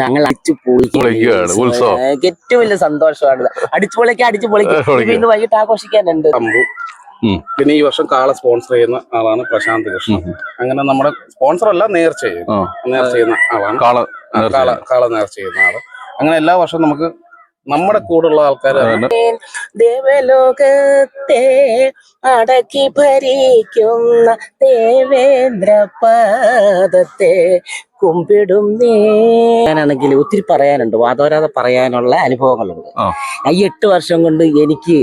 ഞങ്ങൾ അടിച്ചു പൊളിക്കുകയാണ്, ഉത്സവം. ഏറ്റവും വലിയ സന്തോഷമാണ്. അടിച്ചു പൊളിക്ക അടിച്ചു പൊളിക്കുന്നു പൊളിക്കുക. ഇന്ന് വൈകിട്ട് ആഘോഷിക്കാനുണ്ട്. പിന്നെ ഈ വർഷം കാള സ്പോൺസർ ചെയ്യുന്ന ആളാണ് പ്രശാന്ത് കൃഷ്ണൻ. അങ്ങനെ നമ്മുടെ സ്പോൺസർ അല്ല നേർച്ച ചെയ്യും ആ. നേർച്ച ചെയ്യുന്ന ആളാണ്. കാള കാള കാള നേർച്ച ചെയ്യുന്ന ആൾ. അങ്ങനെ എല്ലാ വർഷവും നമുക്ക് നമ്മുടെ കൂടുള്ള ആൾക്കാർ ദേവലോകത്തെ അടക്കി ഭരിക്കുന്ന ദേവേന്ദ്ര പാദത്തെ ഞാനാണെങ്കിൽ ഒത്തിരി പറയാനുണ്ട്. വാദോരാതെ പറയാനുള്ള അനുഭവങ്ങളുണ്ട്. ഈ എട്ട് വർഷം കൊണ്ട് എനിക്ക്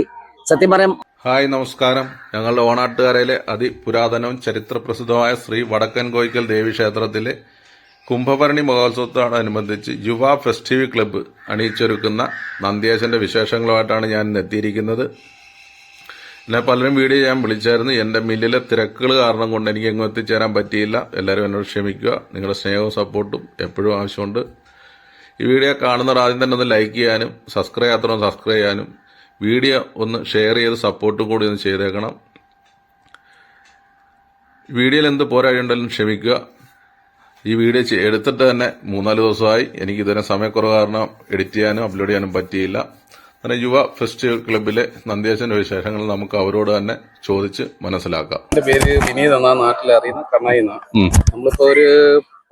സത്യം പറയാം ഹായ് നമസ്കാരം. ഞങ്ങളുടെ ഓണാട്ടുകരയിലെ അതിപുരാതനവും ചരിത്രപ്രസിദ്ധമായ ശ്രീ വടക്കൻ കോയിക്കൽ ദേവീക്ഷേത്രത്തിലെ കുംഭഭരണി മഹോത്സവത്തോടനുബന്ധിച്ച് യുവ ഫെസ്റ്റിവ് ക്ലബ്ബ് അണിയിച്ചൊരുക്കുന്ന നന്ദിയേശന്റെ വിശേഷങ്ങളുമായിട്ടാണ് ഞാൻ എത്തിയിരിക്കുന്നത്. എന്നെ പലരും വീഡിയോ ഞാൻ വിളിച്ചായിരുന്നു. എന്റെ മില്ലിലെ തിരക്കുകൾ കാരണം കൊണ്ട് എനിക്ക് എങ്ങും എത്തിച്ചേരാൻ പറ്റിയില്ല. എല്ലാവരും എന്നോട് ക്ഷമിക്കുക. നിങ്ങളുടെ സ്നേഹവും സപ്പോർട്ടും എപ്പോഴും ആവശ്യമുണ്ട്. ഈ വീഡിയോ കാണുന്നവർ ആദ്യം തന്നെ ഒന്ന് ലൈക്ക് ചെയ്യാനും സബ്സ്ക്രൈബ് ചെയ്യാത്തവരും സബ്സ്ക്രൈബ് ചെയ്യാനും വീഡിയോ ഒന്ന് ഷെയർ ചെയ്ത് സപ്പോർട്ടും കൂടി ഒന്ന് ചെയ്തേക്കണം. വീഡിയോയിൽ എന്ത് പോരാഴുണ്ടെങ്കിലും ക്ഷമിക്കുക. ഈ വീഡിയോ എടുത്തിട്ട് തന്നെ മൂന്നാൽ ദിവസമായി. എനിക്ക് ഇതിനെ സമയക്കുറവ് കാരണം എഡിറ്റ് ചെയ്യാനും അപ്ലോഡ് ചെയ്യാനും പറ്റിയില്ല. അങ്ങനെ യുവ ഫെസ്റ്റിവൽ ക്ലബിലെ നന്ദിയേശന്റെ വിശേഷങ്ങൾ നമുക്ക് അവരോട് തന്നെ ചോദിച്ച് മനസ്സിലാക്കാം. എന്റെ പേര് വിനീത് എന്നാ നാട്ടിൽ അറിയുന്ന കണ്ണായി. നമ്മളിപ്പോ ഒരു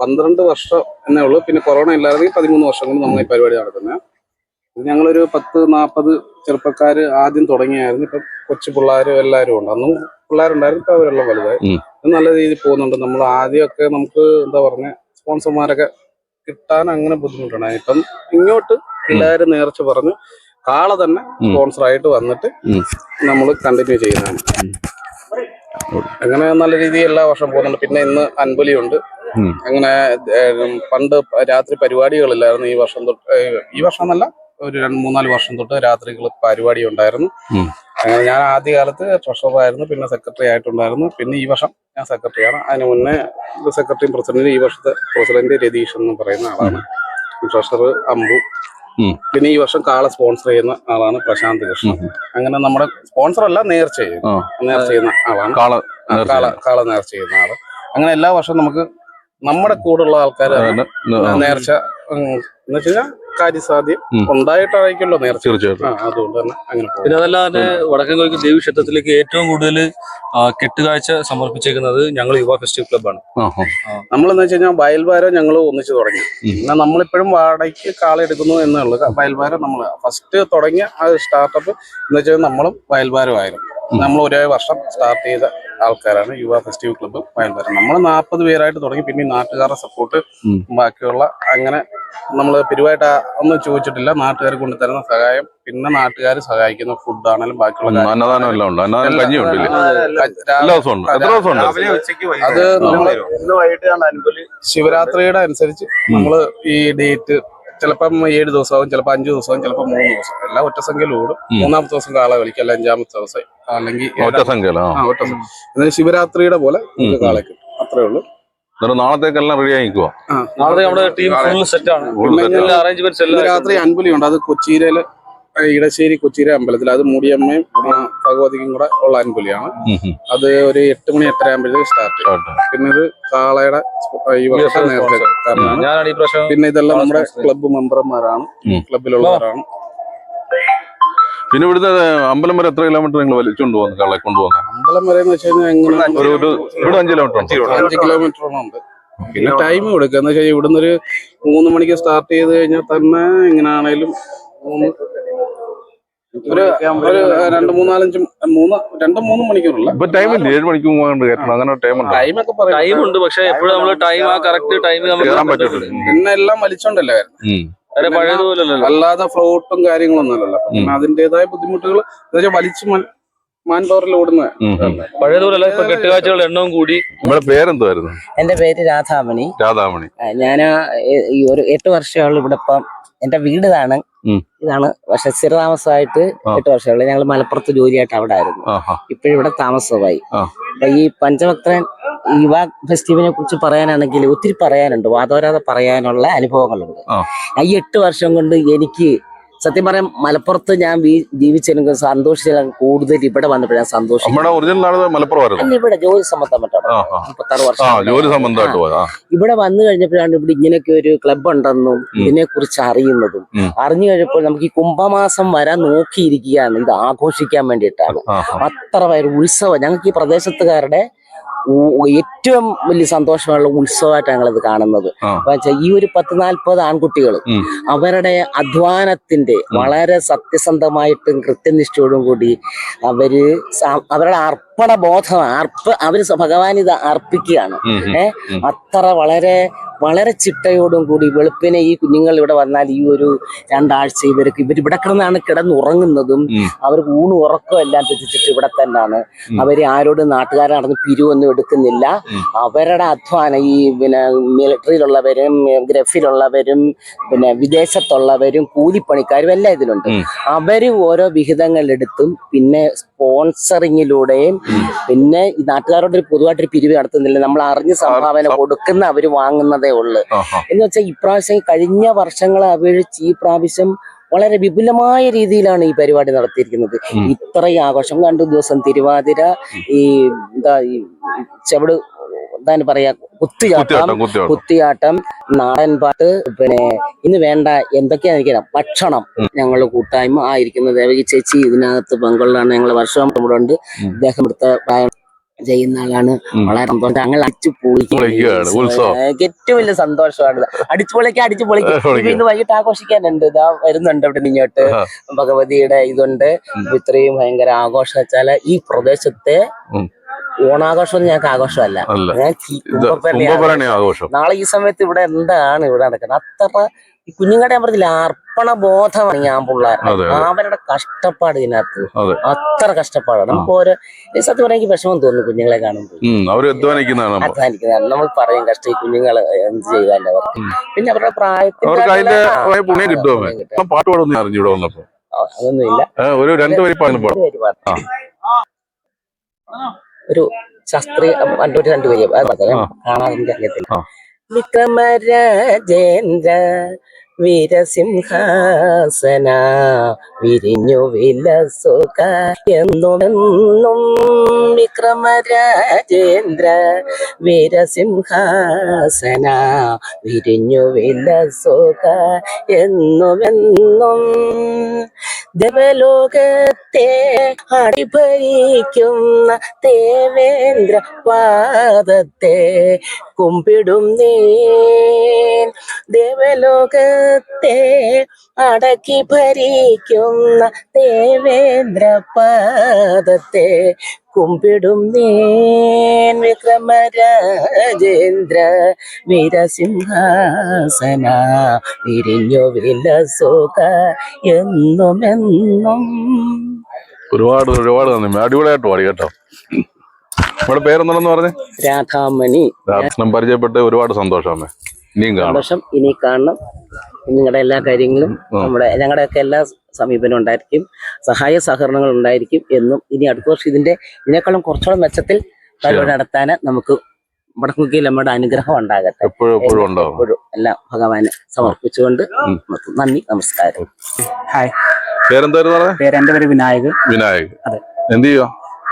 പന്ത്രണ്ട് വർഷം എന്നേ ഉള്ളൂ. പിന്നെ കൊറോണ ഇല്ലാതെ പതിമൂന്ന് വർഷം കൊണ്ട് നമ്മൾ ഈ പരിപാടി നടത്തുന്നത് ഞങ്ങളൊരു പത്ത് നാൽപ്പത് ചെറുപ്പക്കാര് ആദ്യം തുടങ്ങിയായിരുന്നു. ഇപ്പൊ കൊച്ചു പിള്ളേരും എല്ലാവരും ഉണ്ട്. അന്നും പിള്ളേരുണ്ടായിരുന്നു ഇപ്പൊ അവരെല്ലാം വലുതായി. നല്ല രീതിയിൽ പോകുന്നുണ്ട്. നമ്മൾ ആദ്യമൊക്കെ നമുക്ക് എന്താ പറഞ്ഞ സ്പോൺസർമാരൊക്കെ കിട്ടാൻ അങ്ങനെ ബുദ്ധിമുട്ടുണ്ടായിരുന്നു ഇപ്പം ഇങ്ങോട്ട് എല്ലാവരും നേർച്ച പറഞ്ഞു കാള തന്നെ സ്പോൺസർ ആയിട്ട് വന്നിട്ട് നമ്മൾ കണ്ടിന്യൂ ചെയ്യുന്നതാണ്. അങ്ങനെ നല്ല രീതിയിൽ എല്ലാ വർഷം പോകുന്നുണ്ട്. പിന്നെ ഇന്ന് അൻപലിയുണ്ട്. അങ്ങനെ പണ്ട് രാത്രി പരിപാടികളില്ലായിരുന്നു. ഈ വർഷം തൊട്ട് ഈ വർഷം എന്നല്ല ഒരു രണ്ട് മൂന്നാൽ വർഷം തൊട്ട് രാത്രികൾ പരിപാടി ഉണ്ടായിരുന്നു. അങ്ങനെ ഞാൻ ആദ്യ കാലത്ത് ട്രഷറായിരുന്നു പിന്നെ സെക്രട്ടറി ആയിട്ടുണ്ടായിരുന്നു. പിന്നെ ഈ വർഷം ഞാൻ സെക്രട്ടറിയാണ്. അതിന് മുന്നേ സെക്രട്ടറിയും പ്രസിഡന്റും ഈ വർഷത്തെ പ്രസിഡന്റ് രതീഷ് എന്ന് പറയുന്ന ആളാണ്. ട്രഷറർ അമ്പു. പിന്നെ ഈ വർഷം കാള സ്പോൺസർ ചെയ്യുന്ന ആളാണ് പ്രശാന്ത് കൃഷ്ണൻ. അങ്ങനെ നമ്മുടെ സ്പോൺസർ അല്ല നേർച്ച നേർച്ച ചെയ്യുന്ന ആളാണ്. കാള കാള കാള നേർച്ച ചെയ്യുന്ന ആൾ. അങ്ങനെ എല്ലാ വർഷവും നമുക്ക് നമ്മുടെ കൂടെയുള്ള ആൾക്കാർ നേർച്ച എന്ന് വെച്ച് കഴിഞ്ഞാൽ കാര്യസാധ്യം സാധ്യം ഉണ്ടായിട്ടായിരിക്കുമല്ലോ നേർച്ച തീർച്ചയായിട്ടും. അതുകൊണ്ട് തന്നെ അങ്ങനെ പിന്നെ അതല്ലാതെ വടക്കൻ കോഴിക്കൽ ദേവി ക്ഷേത്രത്തിലേക്ക് ഏറ്റവും കൂടുതൽ കെട്ടുകാഴ്ച സമർപ്പിച്ചേക്കുന്നത് ഞങ്ങൾ യുവ ഫെസ്റ്റിവൽ ക്ലബ്ബാണ്. നമ്മളെന്ന് വെച്ച് കഴിഞ്ഞാൽ വയൽവാരം ഞങ്ങൾ ഒന്നിച്ച് തുടങ്ങി. എന്നാൽ നമ്മളിപ്പോഴും വാടകയ്ക്ക് കാളെടുക്കുന്നു എന്നുള്ളത് വയൽവാരം നമ്മൾ ഫസ്റ്റ് തുടങ്ങിയ ആ സ്റ്റാർട്ടപ്പ് എന്ന് വെച്ചാൽ നമ്മളും വയൽവാരമായിരുന്നു. നമ്മൾ ഒരേ വർഷം സ്റ്റാർട്ട് ചെയ്ത ആൾക്കാരാണ് യുവ ഫെസ്റ്റിവൽ ക്ലബ്ബ് വയൽവാരം. നമ്മൾ നാൽപ്പത് പേരായിട്ട് തുടങ്ങി പിന്നെ ഈ നാട്ടുകാരുടെ സപ്പോർട്ട് ബാക്കിയുള്ള അങ്ങനെ നമ്മൾ പിരിവായിട്ട് ഒന്നും ചോദിച്ചിട്ടില്ല. നാട്ടുകാർ കൊണ്ടുതരുന്ന സഹായം. പിന്നെ നാട്ടുകാർ സഹായിക്കുന്ന ഫുഡ് ആണെങ്കിലും ബാക്കിയുള്ള അന്നദാനം എല്ലാം ഉണ്ട്. അന്നദാനം കഞ്ഞി ഉണ്ടല്ലേ? എല്ലാ രാവിലെ- ഉണ്ട്. എത്ര ദിവസം ഉണ്ട്? അത് ശിവരാത്രിയുടെ അനുസരിച്ച് നമ്മൾ ഈ ഡേറ്റ് ചിലപ്പം ഏഴ് ദിവസമാവും ചിലപ്പോൾ അഞ്ചു ദിവസമാവും ചിലപ്പോൾ മൂന്ന് ദിവസം എല്ലാം ഒറ്റ സംഖ്യയിൽ ഓടും. മൂന്നാമത്തെ ദിവസം കാള കളിക്കും അല്ല അഞ്ചാമത്തെ ദിവസം അല്ലെങ്കിൽ ശിവരാത്രിയുടെ പോലെ കാളയ്ക്ക് കാള കിട്ടും. അത്രേ ഉള്ളൂ. എന്നിട്ട് നാളത്തേക്കെല്ലാം റെഡി ആയിക്കുവാ നാളത്തെ നാളെ നമ്മുടെ ടീം ഫുൾ സെറ്റ് ആണ്. അറേഞ്ച്മെന്റ്സ് എല്ലാം രാത്രി അൻപുലിയുണ്ട്. അത് കൊച്ചിയിലെ ഇടശ്ശേരി കൊച്ചിയിലെ അമ്പലത്തിൽ. അത് മൂടിയമ്മയും ഭഗവതിക്കും കൂടെ ഉള്ള അൻപുലിയാണ്. അത് ഒരു എട്ട് മണി എട്ടര ആകുമ്പോഴത്തേക്ക് സ്റ്റാർട്ട് ചെയ്യും പിന്നെ ഇത് കാളയുടെ ഈ വർഷം നേരത്തെ പിന്നെ ഇതെല്ലാം നമ്മുടെ ക്ലബ്ബ് മെമ്പർമാരാണ്. ക്ലബിലുള്ളവരാണ് പിന്നെ ഇവിടുത്തെ അമ്പലം വരെ എത്ര കിലോമീറ്റർ നിങ്ങൾ വലിച്ചുകൊണ്ട് പോകുന്നു കളെ കൊണ്ടുപോകുന്നത്? അമ്പലം വരെ എന്ന് ഒരു ഒരു ഇവിടെ അഞ്ച് കിലോമീറ്റർ ഉണ്ട്? അഞ്ച് കിലോമീറ്റർ ഉണ്ട്. പിന്നെ ടൈം കൊടുക്കുക. എന്ന് വെച്ചാൽ ഇവിടുന്ന് ഒരു മൂന്ന് മണിക്ക് സ്റ്റാർട്ട് ചെയ്ത് കഴിഞ്ഞാൽ തന്നെ എങ്ങനെയാണേലും മൂന്ന് ഒരു ഒരു രണ്ട് മൂന്നാലഞ്ച് മൂന്ന് രണ്ട് മൂന്ന് മണിക്കൂറല്ല ഇപ്പൊ ടൈം ഇല്ല? ഏഴ് അങ്ങനെ ടൈം ഉണ്ട്? ടൈം ഒക്കെ പറയും. ടൈം ഉണ്ട് പക്ഷെ എപ്പോഴും നമ്മൾ ടൈം ആ കറക്റ്റ് ടൈം കയറാൻ നമുക്ക് പറ്റത്തില്ല. പിന്നെ എല്ലാം വലിച്ചോണ്ടല്ലേ വരുന്നത് അല്ലാതെ ഫ്ലോട്ടും കാര്യങ്ങളൊന്നും അല്ലല്ലോ അപ്പൊ പിന്നെ അതിന്റേതായ ബുദ്ധിമുട്ടുകൾ വലിച്ചു വെച്ചാൽ മാൻ പവറിൽ ഓടുന്ന ഇപ്പൊ കെട്ടുകാഴ്ചകളുടെ എണ്ണവും കൂടി. നമ്മുടെ എന്റെ പേര് രാധാമണി. രാധാമണി. ഞാൻ ഈ ഒരു എട്ട് വർഷമാണ് ഇവിടെ ഇപ്പം എന്റെ വീട് ഇതാണ്. ഇതാണ് പക്ഷെ സ്ഥിരതാമസമായിട്ട്. എട്ട് വർഷമുള്ള ഞങ്ങൾ മലപ്പുറത്ത് ജോലിയായിട്ട് അവിടെ ആയിരുന്നു ഇപ്പോഴിവിടെ താമസമായി. അപ്പൊ ഈ പഞ്ചഭക്തൻ യുവ ഫെസ്റ്റിവലിനെ കുറിച്ച് പറയാനാണെങ്കിൽ ഒത്തിരി പറയാനുണ്ട് വാദോരാതെ പറയാനുള്ള അനുഭവങ്ങളുണ്ട്. ഈ എട്ട് വർഷം കൊണ്ട് എനിക്ക് സത്യം പറയാം മലപ്പുറത്ത് ഞാൻ ജീവിച്ചതിനും സന്തോഷിച്ചാൽ കൂടുതൽ ഇവിടെ ഒറിജിനൽ നാട് മലപ്പുറമായിരുന്നു. ഇവിടെ ജോലി സംബന്ധമായിട്ടാണ്. മുപ്പത്താറ് വർഷം ജോലി സംബന്ധമായിട്ട് ഇവിടെ വന്നു കഴിഞ്ഞപ്പോഴാണ് ഇവിടെ ഇങ്ങനെയൊക്കെ ഒരു ക്ലബ് ഉണ്ടെന്നും ഇതിനെ കുറിച്ച് അറിയുന്നതും. അറിഞ്ഞു കഴിഞ്ഞപ്പോൾ നമുക്ക് ഈ കുംഭമാസം വരാൻ നോക്കിയിരിക്കുകയാണ്. ഇത് ആഘോഷിക്കാൻ വേണ്ടിയിട്ടാണ്. അത്ര പേര് ഉത്സവം. ഞങ്ങൾക്ക് ഈ പ്രദേശത്തുകാരുടെ ഏറ്റവും വലിയ സന്തോഷമുള്ള ഉത്സവമായിട്ട് ഞങ്ങളിത് കാണുന്നത്. ഈ ഒരു പത്ത് നാൽപ്പത് ആൺകുട്ടികൾ അവരുടെ അധ്വാനത്തിന്റെ വളരെ സത്യസന്ധമായിട്ടും കൃത്യനിഷ്ഠയോടും കൂടി അവർ അവരുടെ അർപ്പണ ബോധം അർപ്പ അവർ ഭഗവാൻ ഇത് അർപ്പിക്കുകയാണ് ഉം, ഉം. ഏ ഉം. അത്ര വളരെ വളരെ ചിട്ടയോടും കൂടി വെളുപ്പിനെ ഈ കുഞ്ഞുങ്ങൾ ഇവിടെ വന്നാൽ ഈ ഒരു രണ്ടാഴ്ച ഇവർക്ക് ഇവർ ഇവിടെ കിടന്നാണ് കിടന്നുറങ്ങുന്നതും അവർക്ക് ഊണ് ഉറക്കം എല്ലാം തെറ്റിച്ചിട്ട് ഇവിടെ തന്നെയാണ് അവർ ആരോടും നാട്ടുകാരെ നടന്ന് പിരിവൊന്നും എടുക്കുന്നില്ല. അവരുടെ അധ്വാനം ഈ പിന്നെ മിലിറ്ററിയിലുള്ളവരും ഗ്രഫിലുള്ളവരും പിന്നെ വിദേശത്തുള്ളവരും കൂലിപ്പണിക്കാരും എല്ലാം ഇതിലുണ്ട്. അവർ അവർ ഓരോ വിഹിതങ്ങൾ എടുത്തും പിന്നെ സ്പോൺസറിങ്ങിലൂടെയും പിന്നെ ഈ നാട്ടുകാരോട് ഒരു പൊതുവായിട്ടൊരു പിരിവ് നടത്തുന്നില്ല. നമ്മൾ അറിഞ്ഞ് സംഭാവന കൊടുക്കുന്ന അവർ വാങ്ങുന്നതേ ഉള്ളു ആ ആ. എന്ന് വെച്ചാൽ ഇപ്രാവശ്യം കഴിഞ്ഞ വർഷങ്ങളെ അപേക്ഷിച്ച് ഈ പ്രാവശ്യം വളരെ വിപുലമായ രീതിയിലാണ് ഈ പരിപാടി നടത്തിയിരിക്കുന്നത്. ഇത്രയും ആഘോഷം രണ്ടു ദിവസം തിരുവാതിര ഈ എന്താ ഈ ചെവിട് എന്താണ് പറയാ കുത്തിയാട്ടം കുത്തിയാട്ടം നാടൻ പാട്ട് പിന്നെ ഇന്ന് വേണ്ട എന്തൊക്കെയാ എനിക്കറിയാം ഭക്ഷണം. ഞങ്ങൾ കൂട്ടായ്മ ആയിരിക്കുന്നത് ദേവകി ചേച്ചി ഇതിനകത്ത് പങ്കുള്ളതാണ് ഞങ്ങൾ വർഷം ഇവിടെ ഉണ്ട് ഉം. ഇദ്ദേഹം എടുത്ത ചെയ്യുന്ന ആളാണ്. വളരെ സന്തോഷം. ഞങ്ങൾ അടിച്ചു പൊളിക്കുകയാണ്. ഏറ്റവും വലിയ സന്തോഷമാണ് അടിച്ചു പൊളിക്കുക അടിച്ചു പൊളിക്കുക ഇന്ന് വൈകിട്ട് ആഘോഷിക്കാനുണ്ട്. ഇതാ വരുന്നുണ്ട് അവിടെ ഇങ്ങോട്ട്. ഭഗവതിയുടെ ഇതുണ്ട്. ഇത്രയും ഭയങ്കര ആഘോഷം വെച്ചാൽ ഈ പ്രദേശത്തെ. ഓണാഘോഷം ഞങ്ങൾക്ക് ആഘോഷമല്ല. ഞാൻ കുംഭഭരണി ആഘോഷം. നാളെ ഈ സമയത്ത് ഇവിടെ എന്താണ് ഇവിടെ നടക്കുന്നത്? അത്ര ഈ കുഞ്ഞുങ്ങളുടെ ഞാൻ പറഞ്ഞില്ല അർപ്പണ ബോധമാണ് ഞാൻ പിള്ളേരുടെ. അവരുടെ കഷ്ടപ്പാട് ഇതിനകത്ത്. അതെ. അത്ര കഷ്ടപ്പാടാണ്. നമുക്ക് ഓരോ സത്യം പറയാൻ വിഷമം തോന്നുന്നു കുഞ്ഞുങ്ങളെ കാണുമ്പോൾ അധ്വാനിക്കുന്നതാണ് നമ്മൾ അധ്വാനിക്കുന്നതാണ്. നമ്മൾ പറയും കഷ്ടം ഈ കുഞ്ഞുങ്ങൾ എന്ത് ചെയ്താലും അവർക്ക്. പിന്നെ അവരുടെ പ്രായത്തിൽ പാട്ട് പാടൊന്നും വന്നപ്പോ. അതൊന്നുമില്ല. ഒരു രണ്ട് വരി പാടും ഒരു ശാസ്ത്രീയ ഒരു രണ്ടുപേര് കാണാതെ എനിക്ക് അറിയത്തില്ല വിക്രമരാജേന്ദ്ര വീരസിംഹാസന വിരിഞ്ഞു വിലസുക എന്നുമെന്നും വിക്രമരാജേന്ദ്ര വീരസിംഹാസന വിരിഞ്ഞു വിലസുക എന്നുമെന്നും ദേവലോകത്തെ അടിഭരിക്കുന്ന ദേവേന്ദ്ര പാദത്തെ കുമ്പിടും നീ. ദേവലോകത്തെ അടക്കി ഭരിക്കുന്ന ദേവേന്ദ്ര പാദത്തെ കുമ്പിടും നീൻ വിക്രമരാജേന്ദ്ര വീരസിംഹാസന. വിരിഞ്ഞു വിലസുക എന്നുമെന്നും. ഒരുപാട് ഒരുപാട് നന്ദി. അടിപൊളിയായിട്ട് പാടി കേട്ടോ. നമ്മുടെ പേരെന്താണെന്ന് പറഞ്ഞേ? രാധാമണി. പരിചയപ്പെട്ട് ഒരുപാട് സന്തോഷം അമ്മേ. ഇനിയും കാണാം. ഇനി കാണണം. നിങ്ങളുടെ എല്ലാ കാര്യങ്ങളും. നമ്മുടെ ഞങ്ങളുടെയൊക്കെ എല്ലാ സമീപനം ഉണ്ടായിരിക്കും. സഹായ സഹകരണങ്ങൾ ഉണ്ടായിരിക്കും എന്നും ഇനി അടുത്ത വർഷം ഇതിന്റെ ഇതിനേക്കാളും കുറച്ചോളം മെച്ചത്തിൽ പരിപാടി നടത്താൻ നമുക്ക് വടക്കുകിൽ നമ്മുടെ അനുഗ്രഹം ഉണ്ടാകട്ടെ. എപ്പോഴും എല്ലാം ഭഗവാന് സമർപ്പിച്ചുകൊണ്ട്. നന്ദി നമസ്കാരം. ഹായ്. പേരെന്തായിരുന്നു പറഞ്ഞേ? പേര് വിനായക്. വിനായക്. അതെ. എന്ത് ചെയ്യുക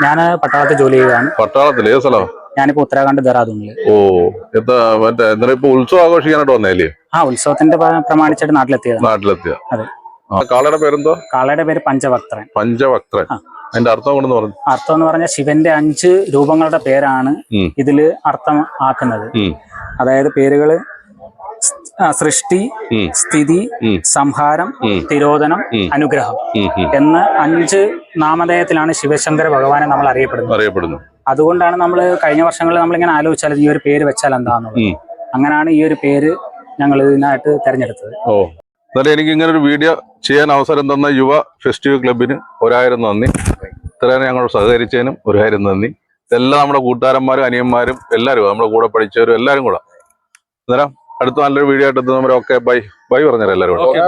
ഞാൻ പട്ടാളത്തിൽ ജോലി ചെയ്യുകയാണ് പട്ടാളത്തിൽ ഏത് സ്ഥലം ഞാനിപ്പോൾ ഉത്തരാഖണ്ഡ് ദെറാദൂണിൽ ഓ എത്ര മറ്റേ എന്താ ഇപ്പൊ ഉത്സവം ആഘോഷിക്കാനായിട്ട് വന്നേല്ലേ ആ ഉത്സവത്തിന്റെ പ്ര- പ്രമാണിച്ചിട്ട് നാട്ടിലെത്തിയതാണ് നാട്ടിലെത്തിയ. അതെ. കാളയുടെ പേരെന്തോ കാളയുടെ പേര് പഞ്ചഭക്തരൻ പഞ്ചവക്ത്രൻ. അതിന്റെ അർത്ഥം കൊണ്ടെന്ന് പറഞ്ഞു? അർത്ഥം എന്ന് പറഞ്ഞാൽ ശിവന്റെ അഞ്ച് രൂപങ്ങളുടെ പേരാണ് ഇതിൽ അർത്ഥം ആക്കുന്നത് അതായത് പേരുകൾ സൃഷ്ടി സ്ഥിതി സംഹാരം തിരോധനം അനുഗ്രഹം. എന്ന അഞ്ച് നാമധേയത്തിലാണ് ശിവശങ്കര ഭഗവാനെ നമ്മൾ അറിയപ്പെടുന്നത്. അറിയപ്പെടുന്നു. അതുകൊണ്ടാണ് നമ്മൾ കഴിഞ്ഞ വർഷങ്ങളിൽ നമ്മളിങ്ങനെ ആലോചിച്ചാൽ ഈ ഒരു പേര് വെച്ചാൽ എന്താണെന്നുള്ളത് അങ്ങനെയാണ് ഈ ഒരു പേര് ഞങ്ങൾ ഇതിനായിട്ട് തെരഞ്ഞെടുത്തത്. ഓ. എന്നാലും എനിക്ക് ഇങ്ങനെ ഒരു വീഡിയോ ചെയ്യാൻ അവസരം തന്ന യുവ ഫെസ്റ്റിവൽ ക്ലബിന് ഒരായിരം നന്ദി. ഇത്രയും ഞങ്ങൾ സഹകരിച്ചതിനും ഒരായിരം നന്ദി. ഇതെല്ലാം നമ്മുടെ കൂട്ടുകാരന്മാരും അനിയന്മാരും എല്ലാവരും നമ്മുടെ കൂടെ പഠിച്ചവരും എല്ലാവരും കൂടെ. അന്നേരം അടുത്ത നല്ലൊരു വീഡിയോ ആയിട്ട് എത്തുന്നവരൊക്കെ ബൈ ബൈ പറഞ്ഞേരം എല്ലാവരും ഓക്കെ